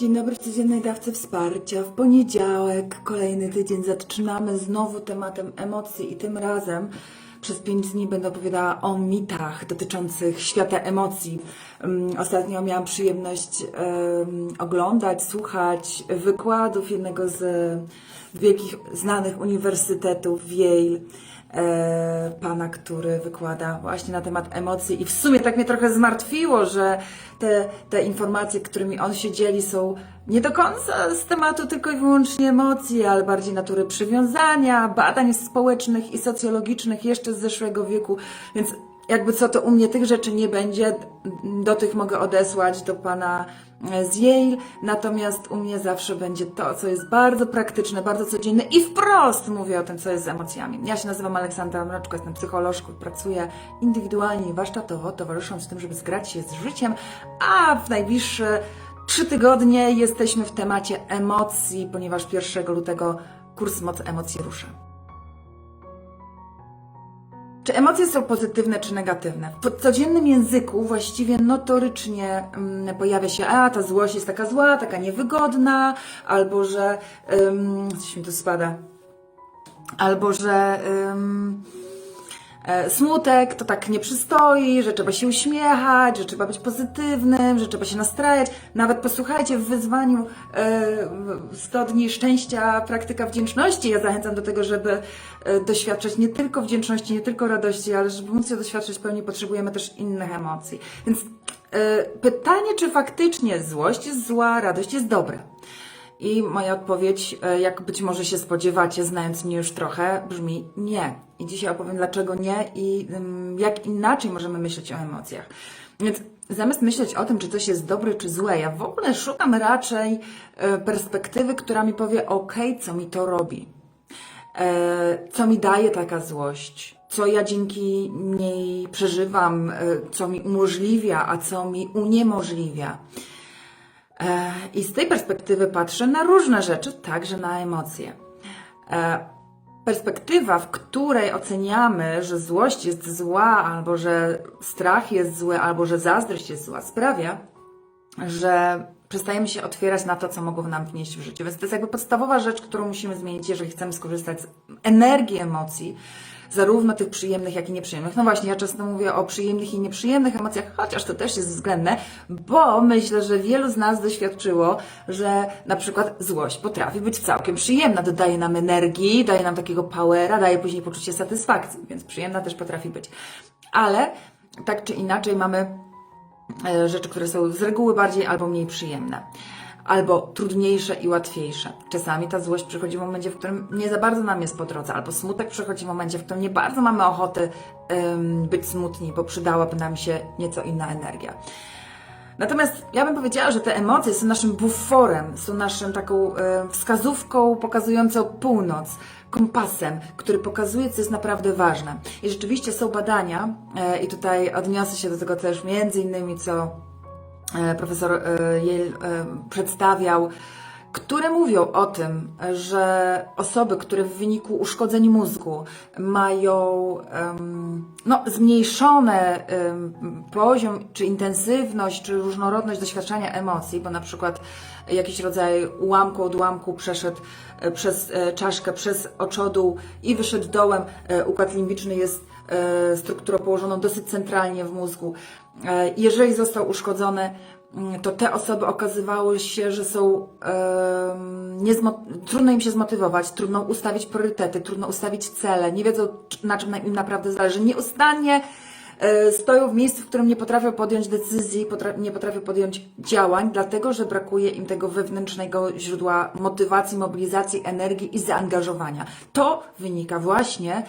Dzień dobry w codziennej dawce wsparcia. W poniedziałek, kolejny tydzień, zaczynamy znowu tematem emocji i tym razem przez pięć dni będę opowiadała o mitach dotyczących świata emocji. Um, Ostatnio miałam przyjemność em, oglądać, słuchać wykładów jednego z wielkich, znanych uniwersytetów w Yale e, pana, który wykłada właśnie na temat emocji. I w sumie tak mnie trochę zmartwiło, że te, te informacje, którymi on się dzieli są nie do końca z tematu tylko i wyłącznie emocji, ale bardziej natury przywiązania, badań społecznych i socjologicznych jeszcze z zeszłego wieku, więc jakby co to u mnie tych rzeczy nie będzie, do tych mogę odesłać do pana e, z Yale, natomiast u mnie zawsze będzie to, co jest bardzo praktyczne, bardzo codzienne i wprost mówię o tym, co jest z emocjami. Ja się nazywam Aleksandra Mroczko, jestem psycholożką, pracuję indywidualnie i warsztatowo, towarzysząc tym, żeby zgrać się z życiem, a w najbliższe trzy tygodnie jesteśmy w temacie emocji, ponieważ 1 lutego kurs Moc Emocji rusza. Czy emocje są pozytywne czy negatywne? W codziennym języku właściwie notorycznie mm, pojawia się, a ta złość jest taka zła, taka niewygodna, albo że um, coś mi tu spada, albo że e, smutek to tak nie przystoi, że trzeba się uśmiechać, że trzeba być pozytywnym, że trzeba się nastrajać. Nawet posłuchajcie w wyzwaniu e, 100 dni szczęścia, praktyka wdzięczności. Ja zachęcam do tego, żeby e, doświadczać nie tylko wdzięczności, nie tylko radości, ale żeby móc je doświadczać pełni, potrzebujemy też innych emocji. Więc e, pytanie, czy faktycznie złość jest zła, radość jest dobra? I moja odpowiedź, e, jak być może się spodziewacie, znając mnie już trochę, brzmi nie. I dzisiaj opowiem dlaczego nie i ym, jak inaczej możemy myśleć o emocjach. Więc zamiast myśleć o tym, czy coś jest dobre, czy złe, ja w ogóle szukam raczej e, perspektywy, która mi powie, ok, co mi to robi. E, co mi daje taka złość, co ja dzięki niej przeżywam, co mi umożliwia, a co mi uniemożliwia. E, I z tej perspektywy patrzę na różne rzeczy, także na emocje. E, Perspektywa, w której oceniamy, że złość jest zła, albo że strach jest zły, albo że zazdrość jest zła, sprawia, że przestajemy się otwierać na to, co mogą nam wnieść w życiu. Więc to jest jakby podstawowa rzecz, którą musimy zmienić, jeżeli chcemy skorzystać z energii emocji, zarówno tych przyjemnych, jak i nieprzyjemnych. No właśnie, ja często mówię o przyjemnych i nieprzyjemnych emocjach, chociaż to też jest względne, bo myślę, że wielu z nas doświadczyło, że na przykład złość potrafi być całkiem przyjemna, dodaje nam energii, daje nam takiego powera, daje później poczucie satysfakcji, więc przyjemna też potrafi być. Ale tak czy inaczej mamy e, rzeczy, które są z reguły bardziej albo mniej przyjemne, albo trudniejsze i łatwiejsze. Czasami ta złość przychodzi w momencie, w którym nie za bardzo nam jest po drodze, albo smutek przychodzi w momencie, w którym nie bardzo mamy ochoty em, być smutni, bo przydałaby nam się nieco inna energia. Natomiast ja bym powiedziała, że te emocje są naszym buforem, są naszą taką e, wskazówką pokazującą północ, kompasem, który pokazuje, co jest naprawdę ważne. I rzeczywiście są badania, e, i tutaj odniosę się do tego też między innymi, co profesor e, Yale e, przedstawiał, które mówią o tym, że osoby, które w wyniku uszkodzeń mózgu mają no, zmniejszony poziom, czy intensywność, czy różnorodność doświadczania emocji, bo na przykład jakiś rodzaj ułamku, odłamku przeszedł e, przez e, czaszkę, przez oczodół i wyszedł dołem, e, układ limbiczny jest e, strukturą położoną dosyć centralnie w mózgu. E, Jeżeli został uszkodzony, mm, to te osoby okazywało się, że są trudno im się zmotywować, trudno ustawić priorytety, trudno ustawić cele, nie wiedzą na czym im naprawdę zależy. Nieustannie e, stoją w miejscu, w którym nie potrafią podjąć decyzji, nie potrafią podjąć działań, dlatego że brakuje im tego wewnętrznego źródła motywacji, mobilizacji, energii i zaangażowania. To wynika właśnie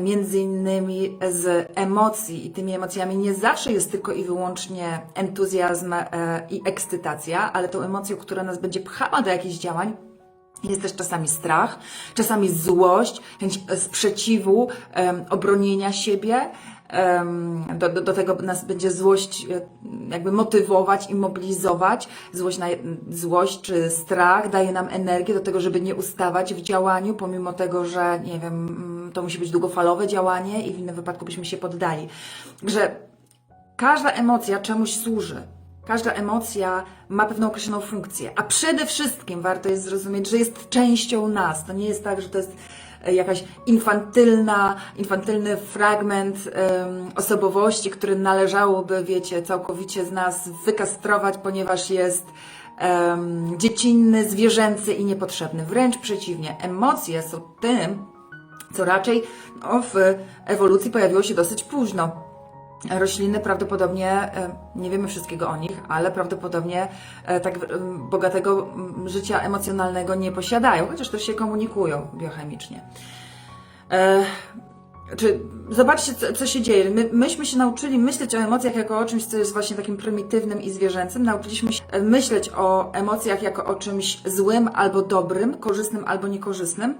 między innymi z emocji i tymi emocjami nie zawsze jest tylko i wyłącznie entuzjazm e, i ekscytacja, ale tą emocją, która nas będzie pchała do jakichś działań, jest też czasami strach, czasami złość, chęć sprzeciwu, em, obronienia siebie. Do, do, do tego nas będzie złość e, jakby motywować i mobilizować. Złość, na, złość czy strach daje nam energię do tego, żeby nie ustawać w działaniu, pomimo tego, że nie wiem, mm, to musi być długofalowe działanie i w innym wypadku byśmy się poddali. Że każda emocja czemuś służy. każda emocja ma pewną określoną funkcję, a przede wszystkim warto jest zrozumieć, że jest częścią nas. To nie jest tak, że to jest jakaś infantylna, infantylny fragment em, osobowości, który należałoby, wiecie, całkowicie z nas wykastrować, ponieważ jest em, dziecinny, zwierzęcy i niepotrzebny. Wręcz przeciwnie, emocje są tym, co raczej no, w ewolucji pojawiło się dosyć późno. Rośliny prawdopodobnie, e, nie wiemy wszystkiego o nich, ale prawdopodobnie e, tak e, bogatego życia emocjonalnego nie posiadają, chociaż też się komunikują biochemicznie. Czy zobaczcie, co, co się dzieje. My, myśmy się nauczyli myśleć o emocjach jako o czymś, co jest właśnie takim prymitywnym i zwierzęcym. Nauczyliśmy się e, myśleć o emocjach jako o czymś złym albo dobrym, korzystnym albo niekorzystnym.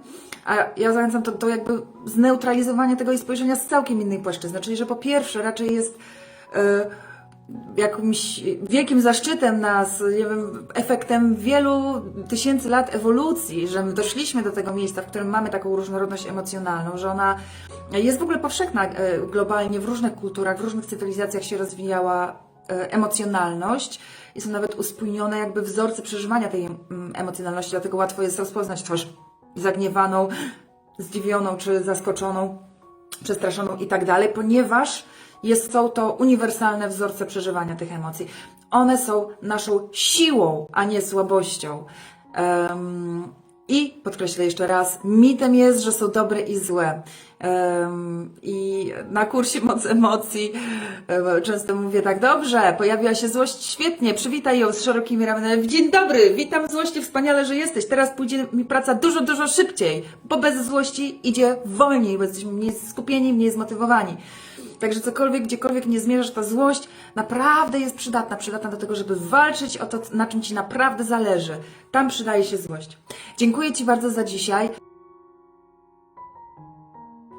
A ja zachęcam to do jakby zneutralizowania tego i spojrzenia z całkiem innej płaszczyzny. Czyli, że po pierwsze raczej jest e, jakimś wielkim zaszczytem nas, nie wiem, efektem wielu tysięcy lat ewolucji, że my doszliśmy do tego miejsca, w którym mamy taką różnorodność emocjonalną, że ona jest w ogóle powszechna e, globalnie w różnych kulturach, w różnych cywilizacjach się rozwijała e, emocjonalność. I są nawet uspójnione jakby wzorce przeżywania tej mm, emocjonalności, dlatego łatwo jest rozpoznać twarz zagniewaną, zdziwioną czy zaskoczoną, przestraszoną i tak dalej, ponieważ jest, są to uniwersalne wzorce przeżywania tych emocji. One są naszą siłą, a nie słabością. Em, I podkreślę jeszcze raz, mitem jest, że są dobre i złe. Em, I na kursie Moc Emocji em, często mówię tak, dobrze, pojawiła się złość, świetnie, przywitaj ją z szerokimi ramionami. Dzień dobry, witam złości, wspaniale, że jesteś. Teraz pójdzie mi praca dużo, dużo szybciej, bo bez złości idzie wolniej, bo jesteśmy mniej skupieni, mniej zmotywowani. Także cokolwiek, gdziekolwiek nie zmierzasz, ta złość naprawdę jest przydatna. Przydatna do tego, żeby walczyć o to, na czym Ci naprawdę zależy. Tam przydaje się złość. Dziękuję Ci bardzo za dzisiaj.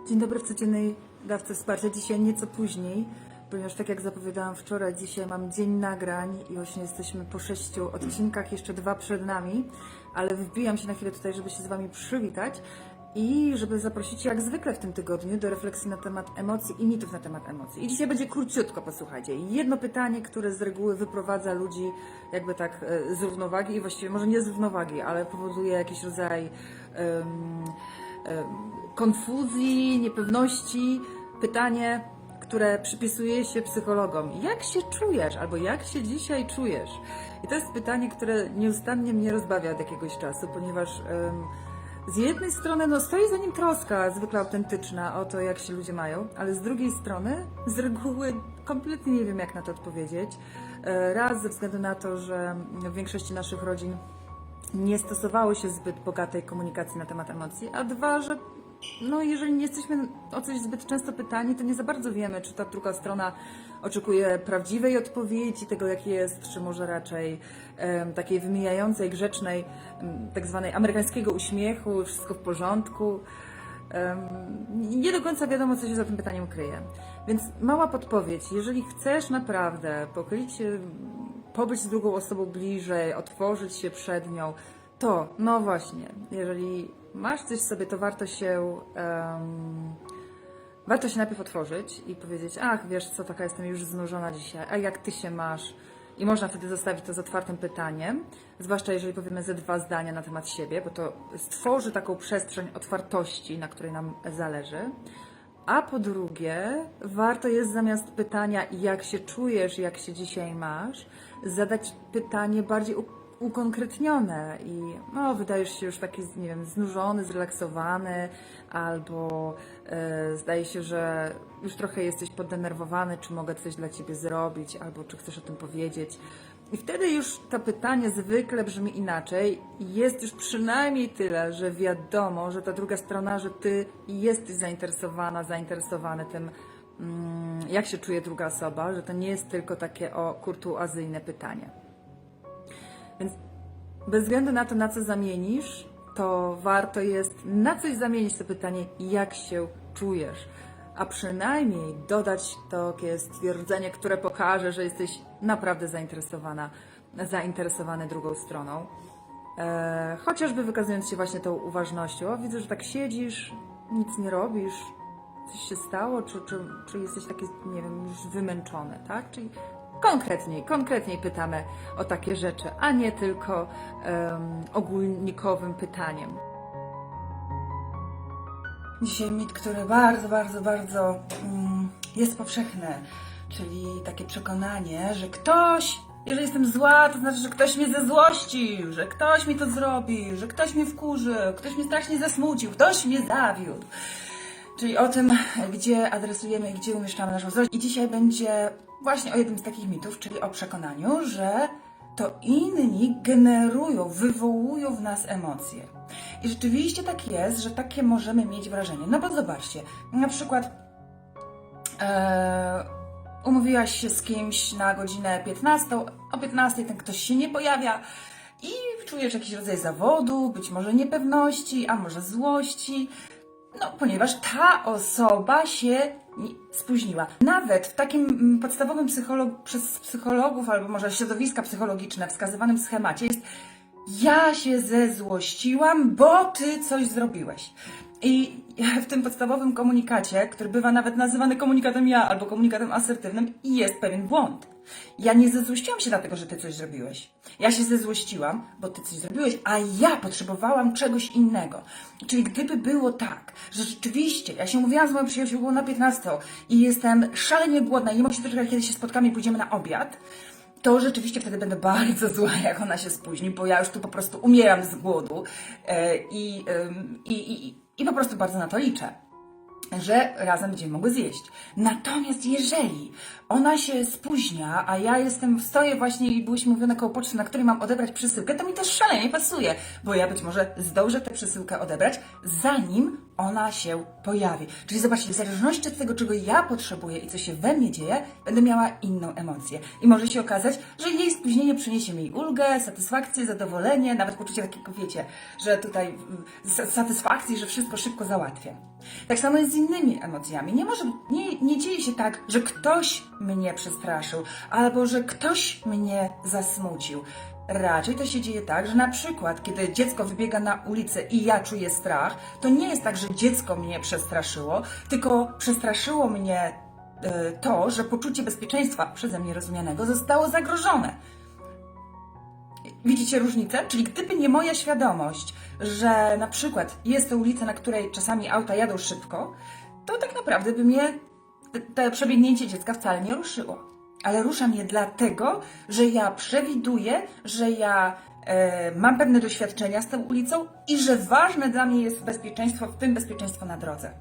Dzień dobry w codziennej dawce wsparcia. Dzisiaj nieco później, ponieważ tak jak zapowiadałam wczoraj, dzisiaj mam dzień nagrań i właśnie jesteśmy po sześciu odcinkach, jeszcze dwa przed nami, ale wbijam się na chwilę tutaj, żeby się z Wami przywitać i żeby zaprosić jak zwykle w tym tygodniu do refleksji na temat emocji i mitów na temat emocji. I dzisiaj będzie króciutko, posłuchajcie. Jedno pytanie, które z reguły wyprowadza ludzi jakby tak e, z równowagi i właściwie może nie z równowagi, ale powoduje jakiś rodzaj em, em, konfuzji, niepewności. Pytanie, które przypisuje się psychologom. Jak się czujesz? Albo jak się dzisiaj czujesz? I to jest pytanie, które nieustannie mnie rozbawia od jakiegoś czasu, ponieważ em, z jednej strony no, stoi za nim troska, zwykle autentyczna, o to, jak się ludzie mają, ale z drugiej strony z reguły kompletnie nie wiem, jak na to odpowiedzieć. E, Raz ze względu na to, że w większości naszych rodzin nie stosowało się zbyt bogatej komunikacji na temat emocji, a dwa, że no, jeżeli nie jesteśmy o coś zbyt często pytani, to nie za bardzo wiemy, czy ta druga strona oczekuje prawdziwej odpowiedzi, tego jak jest, czy może raczej em, takiej wymijającej, grzecznej, em, tak zwanej amerykańskiego uśmiechu, wszystko w porządku. Em, nie do końca wiadomo, co się za tym pytaniem kryje. Więc mała podpowiedź, jeżeli chcesz naprawdę się, pobyć z drugą osobą bliżej, otworzyć się przed nią, to, no właśnie, jeżeli masz coś w sobie, to warto się, em, warto się najpierw otworzyć i powiedzieć, ach, wiesz co, taka jestem już znużona dzisiaj, a jak ty się masz? I można wtedy zostawić to z otwartym pytaniem, zwłaszcza jeżeli powiemy ze dwa zdania na temat siebie, bo to stworzy taką przestrzeń otwartości, na której nam zależy. A po drugie, warto jest zamiast pytania, jak się czujesz, jak się dzisiaj masz, zadać pytanie bardziej ukonkretnione i no, wydajesz się już taki, nie wiem, znużony, zrelaksowany, albo e, zdaje się, że już trochę jesteś poddenerwowany, czy mogę coś dla ciebie zrobić, albo czy chcesz o tym powiedzieć. I wtedy już to pytanie zwykle brzmi inaczej jest już przynajmniej tyle, że wiadomo, że ta druga strona, że ty jesteś zainteresowana, zainteresowany tym, mm, jak się czuje druga osoba, że to nie jest tylko takie o kurtuazyjne pytanie. Więc bez względu na to, na co zamienisz, to warto jest na coś zamienić to pytanie, jak się czujesz. A przynajmniej dodać takie stwierdzenie, które pokaże, że jesteś naprawdę zainteresowana, zainteresowany drugą stroną. E, chociażby wykazując się właśnie tą uważnością. O, widzę, że tak siedzisz, nic nie robisz, coś się stało, czy, czy, czy jesteś taki, nie wiem, już wymęczony, tak? Czyli konkretniej, konkretniej pytamy o takie rzeczy, a nie tylko em, ogólnikowym pytaniem. Dzisiaj mit, który bardzo, bardzo, bardzo mm, jest powszechny, czyli takie przekonanie, że ktoś, jeżeli jestem zła, to znaczy, że ktoś mnie zezłościł, że ktoś mi to zrobił, że ktoś mnie wkurzył, ktoś mnie strasznie zasmucił, ktoś mnie zawiódł. Czyli o tym, gdzie adresujemy i gdzie umieszczamy naszą złość. I dzisiaj będzie właśnie o jednym z takich mitów, czyli o przekonaniu, że to inni generują, wywołują w nas emocje. I rzeczywiście tak jest, że takie możemy mieć wrażenie. No bo zobaczcie, na przykład e, umówiłaś się z kimś na godzinę 15, o 15 ten ktoś się nie pojawia i czujesz jakiś rodzaj zawodu, być może niepewności, a może złości. No, ponieważ ta osoba się spóźniła. Nawet w takim mm, podstawowym psycholog, przez psychologów albo może środowiska psychologiczne wskazywanym schemacie jest ja się zezłościłam, bo ty coś zrobiłeś. I w tym podstawowym komunikacie, który bywa nawet nazywany komunikatem ja albo komunikatem asertywnym, jest pewien błąd. Ja nie zezłościłam się dlatego, że ty coś zrobiłeś. Ja się zezłościłam, bo ty coś zrobiłeś, a ja potrzebowałam czegoś innego. Czyli gdyby było tak, że rzeczywiście ja się umówiłam z moją przyjaciółką na 15 i jestem szalenie głodna i nie mogę się doczekać, kiedy się spotkamy i pójdziemy na obiad, to rzeczywiście wtedy będę bardzo zła, jak ona się spóźni, bo ja już tu po prostu umieram z głodu e, i, i, i, i po prostu bardzo na to liczę że razem będziemy mogły zjeść. Natomiast jeżeli ona się spóźnia, a ja jestem, stoję właśnie i byłyśmy mówione koło poczty, na której mam odebrać przesyłkę, to mi to szalenie pasuje, bo ja być może zdążę tę przesyłkę odebrać, zanim ona się pojawi. Czyli zobaczcie, w zależności od tego, czego ja potrzebuję i co się we mnie dzieje, będę miała inną emocję. I może się okazać, że jej spóźnienie przyniesie mi ulgę, satysfakcję, zadowolenie, nawet poczucie takiego, wiecie, że tutaj mm, satysfakcji, że wszystko szybko załatwię. Tak samo jest z innymi emocjami. Nie może, nie, nie dzieje się tak, że ktoś mnie przestraszył, albo że ktoś mnie zasmucił. Raczej to się dzieje tak, że na przykład, kiedy dziecko wybiega na ulicę i ja czuję strach, to nie jest tak, że dziecko mnie przestraszyło, tylko przestraszyło mnie e, to, że poczucie bezpieczeństwa przeze mnie rozumianego zostało zagrożone. Widzicie różnicę? Czyli gdyby nie moja świadomość, że na przykład jest to ulica, na której czasami auta jadą szybko, to tak naprawdę by mnie te przebiegnięcie dziecka wcale nie ruszyło. Ale rusza mnie dlatego, że ja przewiduję, że ja e, mam pewne doświadczenia z tą ulicą i że ważne dla mnie jest bezpieczeństwo, w tym bezpieczeństwo na drodze.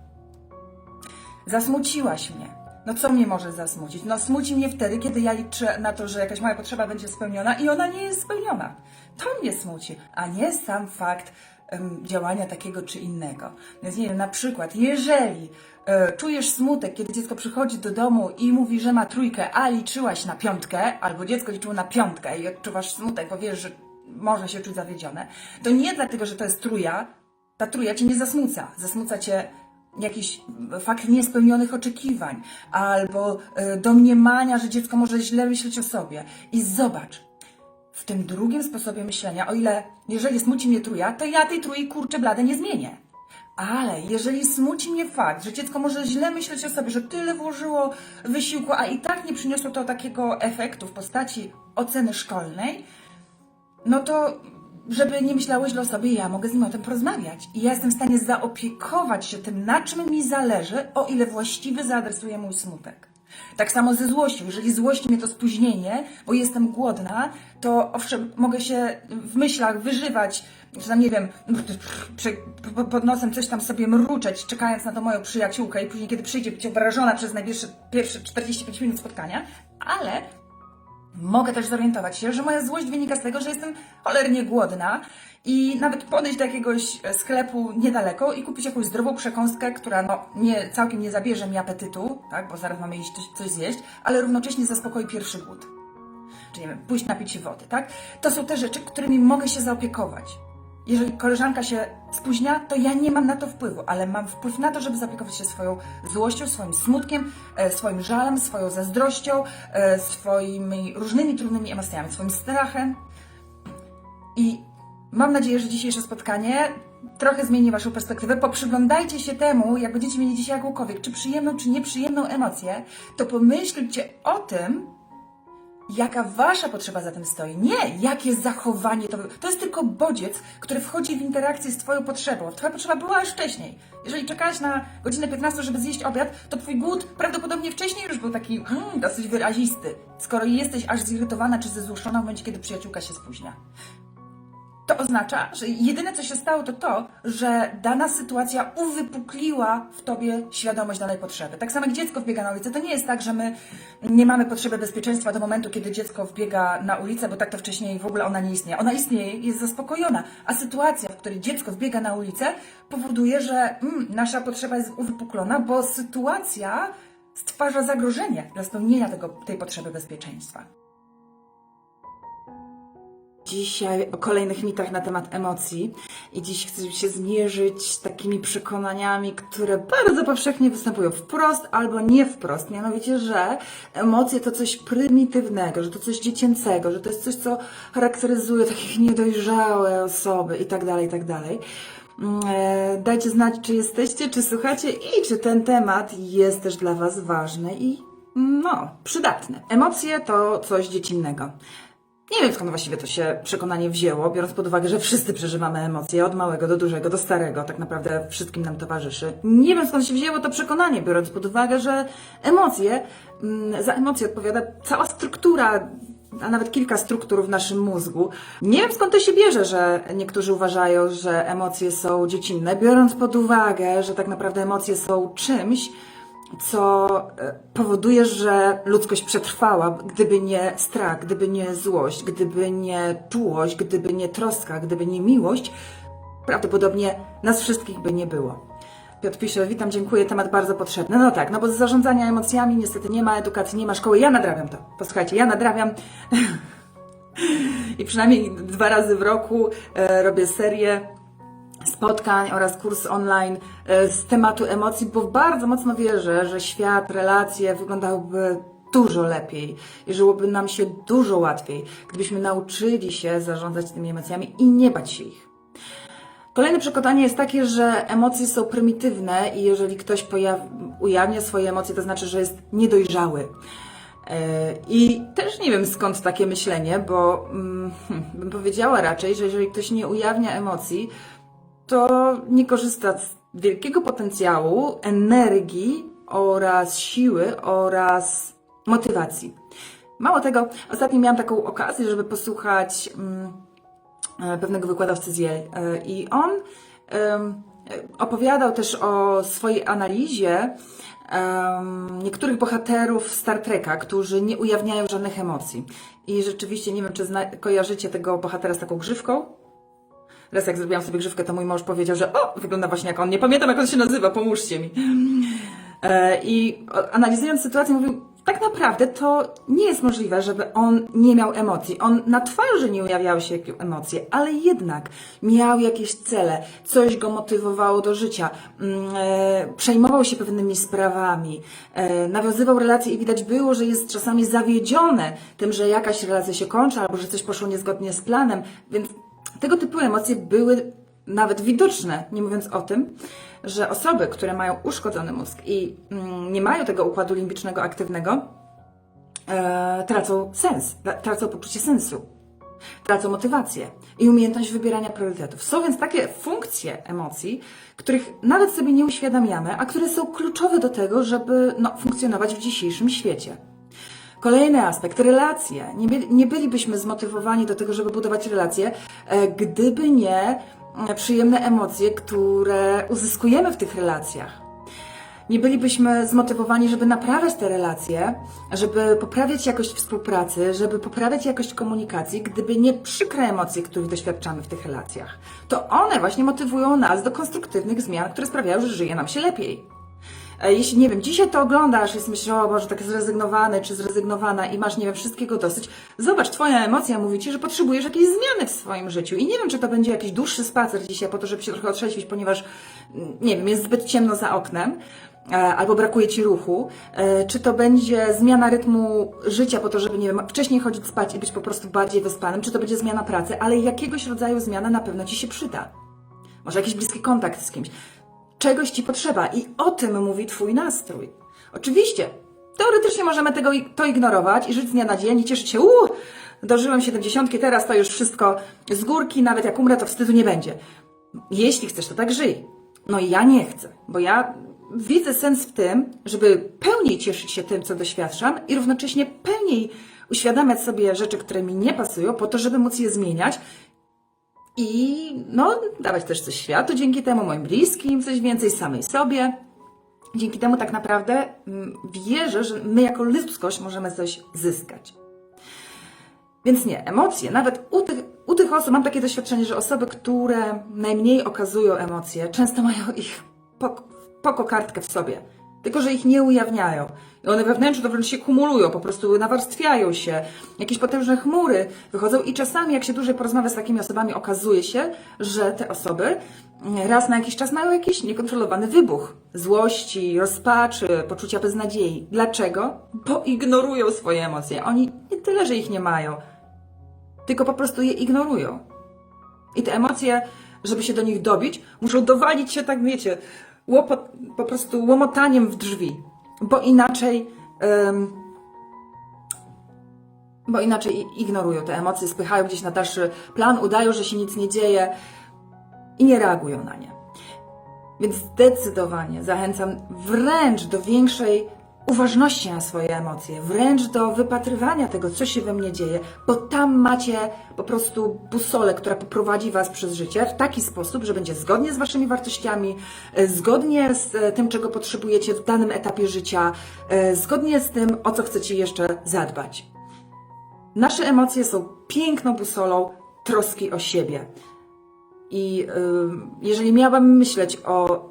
Zasmuciłaś mnie. No co mnie może zasmucić? No smuci mnie wtedy, kiedy ja liczę na to, że jakaś moja potrzeba będzie spełniona i ona nie jest spełniona. To mnie smuci, a nie sam fakt działania takiego czy innego. Więc nie wiem, na przykład, jeżeli e, czujesz smutek, kiedy dziecko przychodzi do domu i mówi, że ma trójkę, a liczyłaś na piątkę, albo dziecko liczyło na piątkę i odczuwasz smutek, bo wiesz, że może się czuć zawiedzione, to nie dlatego, że to jest trójka, ta trójka cię nie zasmuca. Zasmuca cię jakiś fakt niespełnionych oczekiwań albo y, domniemania, że dziecko może źle myśleć o sobie. I zobacz, w tym drugim sposobie myślenia, o ile jeżeli smuci mnie trójka, to ja tej trójki kurczę blade nie zmienię. Ale jeżeli smuci mnie fakt, że dziecko może źle myśleć o sobie, że tyle włożyło wysiłku, a i tak nie przyniosło to takiego efektu w postaci oceny szkolnej, no to żeby nie myślało źle o sobie, ja mogę z nim o tym porozmawiać. I ja jestem w stanie zaopiekować się tym, na czym mi zależy, o ile właściwie zaadresuję mój smutek. Tak samo ze złością. Jeżeli złości mnie to spóźnienie, bo jestem głodna, to owszem, mogę się w myślach wyżywać, że tam nie wiem, pod nosem coś tam sobie mruczeć, czekając na to moją przyjaciółkę i później, kiedy przyjdzie, być obrażona przez najbliższe pierwsze 45 minut spotkania, ale Mogę też zorientować się, że moja złość wynika z tego, że jestem cholernie głodna i nawet podejść do jakiegoś e, sklepu niedaleko i kupić jakąś zdrową przekąskę, która no, nie, całkiem nie zabierze mi apetytu, tak, bo zaraz mamy iść coś, coś zjeść, ale równocześnie zaspokoi pierwszy głód. Czy nie wiem, pójść napić się wody, tak? To są te rzeczy, którymi mogę się zaopiekować. Jeżeli koleżanka się spóźnia, to ja nie mam na to wpływu, ale mam wpływ na to, żeby zaopiekować się swoją złością, swoim smutkiem, e, swoim żalem, swoją zazdrością, e, swoimi różnymi trudnymi emocjami, swoim strachem. I mam nadzieję, że dzisiejsze spotkanie trochę zmieni Waszą perspektywę. Poprzyglądajcie się temu, jak będziecie mieli dzisiaj jakąkolwiek, czy przyjemną, czy nieprzyjemną emocję, to pomyślcie o tym, jaka wasza potrzeba za tym stoi. Nie, jakie zachowanie to. To jest tylko bodziec, który wchodzi w interakcję z twoją potrzebą. Twoja potrzeba była już wcześniej. Jeżeli czekałaś na godzinę 15, żeby zjeść obiad, to twój głód prawdopodobnie wcześniej już był taki hmm, dosyć wyrazisty. Skoro jesteś aż zirytowana czy zezłoszczona w momencie, kiedy przyjaciółka się spóźnia. To oznacza, że jedyne co się stało to to, że dana sytuacja uwypukliła w tobie świadomość danej potrzeby. Tak samo jak dziecko wbiega na ulicę, to nie jest tak, że my nie mamy potrzeby bezpieczeństwa do momentu, kiedy dziecko wbiega na ulicę, bo tak to wcześniej w ogóle ona nie istnieje. Ona istnieje, jest zaspokojona, a sytuacja, w której dziecko wbiega na ulicę, powoduje, że mm, nasza potrzeba jest uwypuklona, bo sytuacja stwarza zagrożenie dla spełnienia tego, tej potrzeby bezpieczeństwa. Dzisiaj o kolejnych mitach na temat emocji i dziś chcę się zmierzyć z takimi przekonaniami, które bardzo powszechnie występują wprost albo nie wprost. Mianowicie, że emocje to coś prymitywnego, że to coś dziecięcego, że to jest coś, co charakteryzuje takich niedojrzałe osoby i tak dalej, i tak dalej. Mm, e, Dajcie znać, czy jesteście, czy słuchacie i czy ten temat jest też dla Was ważny i no, przydatny. Emocje to coś dziecinnego. Nie wiem skąd właściwie to się przekonanie wzięło, biorąc pod uwagę, że wszyscy przeżywamy emocje, od małego do dużego, do starego, tak naprawdę wszystkim nam towarzyszy. Nie wiem skąd się wzięło to przekonanie, biorąc pod uwagę, że emocje, mm, za emocje odpowiada cała struktura, a nawet kilka struktur w naszym mózgu. Nie wiem skąd to się bierze, że niektórzy uważają, że emocje są dziecinne, biorąc pod uwagę, że tak naprawdę emocje są czymś, co e, powoduje, że ludzkość przetrwała, gdyby nie strach, gdyby nie złość, gdyby nie czułość, gdyby nie troska, gdyby nie miłość, prawdopodobnie nas wszystkich by nie było. Piotr pisze, witam, dziękuję, temat bardzo potrzebny. No tak, no bo z zarządzania emocjami niestety nie ma edukacji, nie ma szkoły. Ja nadrabiam to. Posłuchajcie, ja nadrabiam i przynajmniej dwa razy w roku e, robię serię spotkań oraz kurs online e, z tematu emocji, bo bardzo mocno wierzę, że świat, relacje wyglądałby dużo lepiej i żyłoby nam się dużo łatwiej, gdybyśmy nauczyli się zarządzać tymi emocjami i nie bać się ich. Kolejne przekonanie jest takie, że emocje są prymitywne i jeżeli ktoś ujawnia swoje emocje, to znaczy, że jest niedojrzały. E, I też nie wiem skąd takie myślenie, bo mm, hmm, bym powiedziała raczej, że jeżeli ktoś nie ujawnia emocji, to nie korzysta z wielkiego potencjału, energii oraz siły oraz motywacji. Mało tego, ostatnio miałam taką okazję, żeby posłuchać mm, e, pewnego wykładowcy z Yale e, i on opowiadał też o swojej analizie em, niektórych bohaterów Star Treka, którzy nie ujawniają żadnych emocji. I rzeczywiście nie wiem, czy kojarzycie tego bohatera z taką grzywką. Raz jak zrobiłam sobie grzywkę, to mój mąż powiedział, że o, wygląda właśnie jak on. Nie pamiętam, jak on się nazywa, pomóżcie mi. E, I analizując sytuację, mówił, tak naprawdę to nie jest możliwe, żeby on nie miał emocji. On na twarzy nie ujawiały się emocje, ale jednak miał jakieś cele, coś go motywowało do życia, mm, e, przejmował się pewnymi sprawami, e, nawiązywał relacje i widać było, że jest czasami zawiedziony tym, że jakaś relacja się kończy albo że coś poszło niezgodnie z planem, więc tego typu emocje były nawet widoczne, nie mówiąc o tym, że osoby, które mają uszkodzony mózg i mm, nie mają tego układu limbicznego aktywnego, e, tracą sens, tra- tracą poczucie sensu, tracą motywację i umiejętność wybierania priorytetów. Są więc takie funkcje emocji, których nawet sobie nie uświadamiamy, a które są kluczowe do tego, żeby no, funkcjonować w dzisiejszym świecie. Kolejny aspekt, relacje. Nie, nie bylibyśmy zmotywowani do tego, żeby budować relacje, e, gdyby nie e, przyjemne emocje, które uzyskujemy w tych relacjach. Nie bylibyśmy zmotywowani, żeby naprawiać te relacje, żeby poprawiać jakość współpracy, żeby poprawiać jakość komunikacji, gdyby nie przykre emocje, których doświadczamy w tych relacjach. To one właśnie motywują nas do konstruktywnych zmian, które sprawiają, że żyje nam się lepiej. E, Jeśli, nie wiem, dzisiaj to oglądasz, jest myślisz, o Boże, tak zrezygnowany czy zrezygnowana i masz, nie wiem, wszystkiego dosyć, zobacz, twoja emocja mówi ci, że potrzebujesz jakiejś zmiany w swoim życiu. I nie wiem, czy to będzie jakiś dłuższy spacer dzisiaj po to, żeby się trochę otrzeźwić, ponieważ, mm, nie wiem, jest zbyt ciemno za oknem, e, albo brakuje ci ruchu, e, czy to będzie zmiana rytmu życia po to, żeby, nie wiem, wcześniej chodzić spać i być po prostu bardziej wyspanym, czy to będzie zmiana pracy, ale jakiegoś rodzaju zmiana na pewno ci się przyda. Może jakiś bliski kontakt z kimś czegoś ci potrzeba i o tym mówi Twój nastrój. Oczywiście, teoretycznie możemy tego, to ignorować i żyć z dnia na dzień i cieszyć się, uuu, dożyłem 70, teraz to już wszystko z górki, nawet jak umrę, to wstydu nie będzie. Jeśli chcesz, to tak żyj. No i ja nie chcę, bo ja widzę sens w tym, żeby pełniej cieszyć się tym, co doświadczam i równocześnie pełniej uświadamiać sobie rzeczy, które mi nie pasują, po to, żeby móc je zmieniać i no, dawać też coś światu, dzięki temu moim bliskim, coś więcej samej sobie. Dzięki temu tak naprawdę mm, wierzę, że my jako ludzkość możemy coś zyskać. Więc nie, emocje, nawet u tych, u tych osób mam takie doświadczenie, że osoby, które najmniej okazują emocje, często mają ich po, po kokardkę w sobie, tylko że ich nie ujawniają. I one wewnętrznie to wręcz się kumulują, po prostu nawarstwiają się, jakieś potężne chmury wychodzą i czasami jak się dłużej porozmawia z takimi osobami, okazuje się, że te osoby raz na jakiś czas mają jakiś niekontrolowany wybuch złości, rozpaczy, poczucia beznadziei. Dlaczego? Bo ignorują swoje emocje. Oni nie tyle, że ich nie mają, tylko po prostu je ignorują. I te emocje, żeby się do nich dobić, muszą dowalić się, tak wiecie, łopot, po prostu łomotaniem w drzwi, bo inaczej, em, bo inaczej ignorują te emocje, spychają gdzieś na dalszy plan, udają, że się nic nie dzieje i nie reagują na nie. Więc zdecydowanie zachęcam wręcz do większej uważności na swoje emocje, wręcz do wypatrywania tego, co się we mnie dzieje, bo tam macie po prostu busolę, która poprowadzi Was przez życie w taki sposób, że będzie zgodnie z Waszymi wartościami, e, zgodnie z e, tym, czego potrzebujecie w danym etapie życia, e, zgodnie z tym, o co chcecie jeszcze zadbać. Nasze emocje są piękną busolą troski o siebie. I jeżeli miałabym myśleć o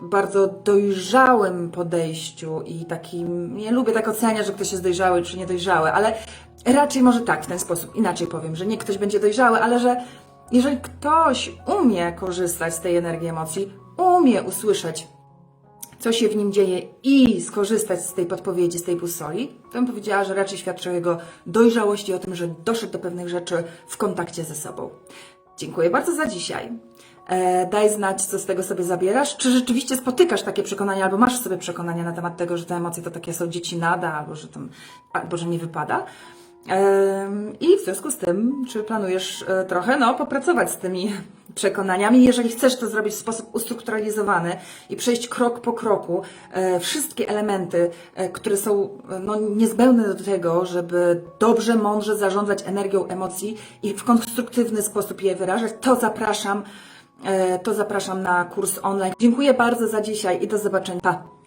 bardzo dojrzałym podejściu i takim, nie lubię tak oceniać, że ktoś jest dojrzały czy niedojrzały, ale raczej może tak, w ten sposób, inaczej powiem, że nie ktoś będzie dojrzały, ale że jeżeli ktoś umie korzystać z tej energii emocji, umie usłyszeć, co się w nim dzieje i skorzystać z tej podpowiedzi, z tej busoli, to bym powiedziała, że raczej świadczy o jego dojrzałości, o tym, że doszedł do pewnych rzeczy w kontakcie ze sobą. Dziękuję bardzo za dzisiaj. E, daj znać, co z tego sobie zabierasz. Czy rzeczywiście spotykasz takie przekonania, albo masz sobie przekonania na temat tego, że te emocje to takie są dzieci nada, albo że, tam, albo że nie wypada. I w związku z tym, czy planujesz e, trochę no, popracować z tymi przekonaniami? Jeżeli chcesz to zrobić w sposób ustrukturalizowany i przejść krok po kroku, e, wszystkie elementy, które są no, niezbędne do tego, żeby dobrze, mądrze zarządzać energią emocji i w konstruktywny sposób je wyrażać, to zapraszam, to zapraszam na kurs online. Dziękuję bardzo za dzisiaj i do zobaczenia. Pa!